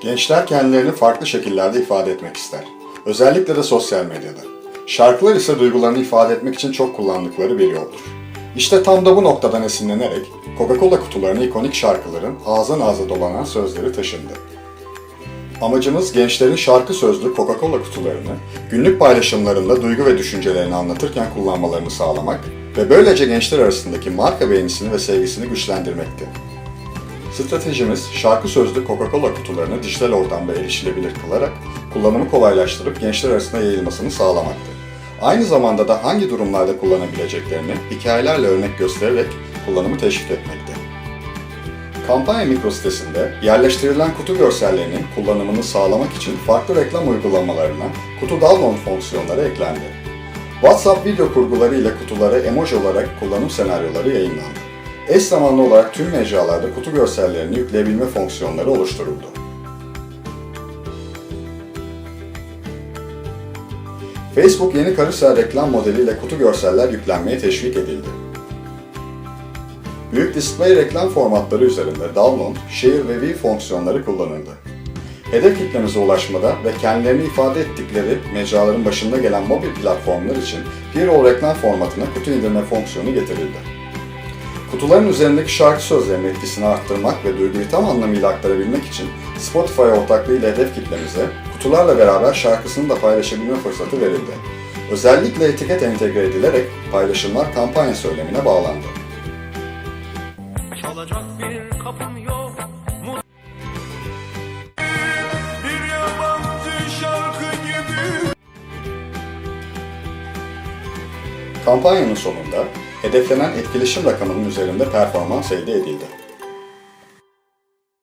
Gençler kendilerini farklı şekillerde ifade etmek ister. Özellikle de sosyal medyada. Şarkılar ise duygularını ifade etmek için çok kullandıkları bir yoldur. İşte tam da bu noktadan esinlenerek Coca-Cola kutularına ikonik şarkıların ağızdan ağza dolanan sözleri taşındı. Amacımız gençlerin şarkı sözlü Coca-Cola kutularını günlük paylaşımlarında duygu ve düşüncelerini anlatırken kullanmalarını sağlamak ve böylece gençler arasındaki marka beğenisini ve sevgisini güçlendirmekti. Stratejimiz şarkı sözlü Coca-Cola kutularını dijital ortamda erişilebilir kılarak kullanımı kolaylaştırıp gençler arasında yayılmasını sağlamaktı. Aynı zamanda da hangi durumlarda kullanabileceklerini hikayelerle örnek göstererek kullanımı teşvik etmekte. Kampanya mikrositesinde yerleştirilen kutu görsellerinin kullanımını sağlamak için farklı reklam uygulamalarına kutu download fonksiyonları eklendi. WhatsApp video kurguları ile kutulara emoji olarak kullanım senaryoları yayınlandı. Eş zamanlı olarak tüm mecralarda kutu görsellerini yükleyebilme fonksiyonları oluşturuldu. Facebook yeni karusel reklam modeliyle kutu görseller yüklenmeye teşvik edildi. Büyük display reklam formatları üzerinde download, share ve view fonksiyonları kullanıldı. Hedef kitlemize ulaşmada ve kendilerini ifade ettikleri mecraların başında gelen mobil platformlar için Hero reklam formatına kutu indirme fonksiyonu getirildi. Kutuların üzerindeki şarkı sözlerinin etkisini arttırmak ve duyguyu tam anlamıyla aktarabilmek için Spotify ortaklığıyla hedef kitlemize kutularla beraber şarkısını da paylaşabilme fırsatı verildi. Özellikle etiket entegre edilerek paylaşımlar kampanya söylemine bağlandı. Çalacak bir kapım yok Mut- Bir yabancı şarkı gibi Kampanyanın sonunda hedeflenen etkileşim rakamının üzerinde performans elde edildi.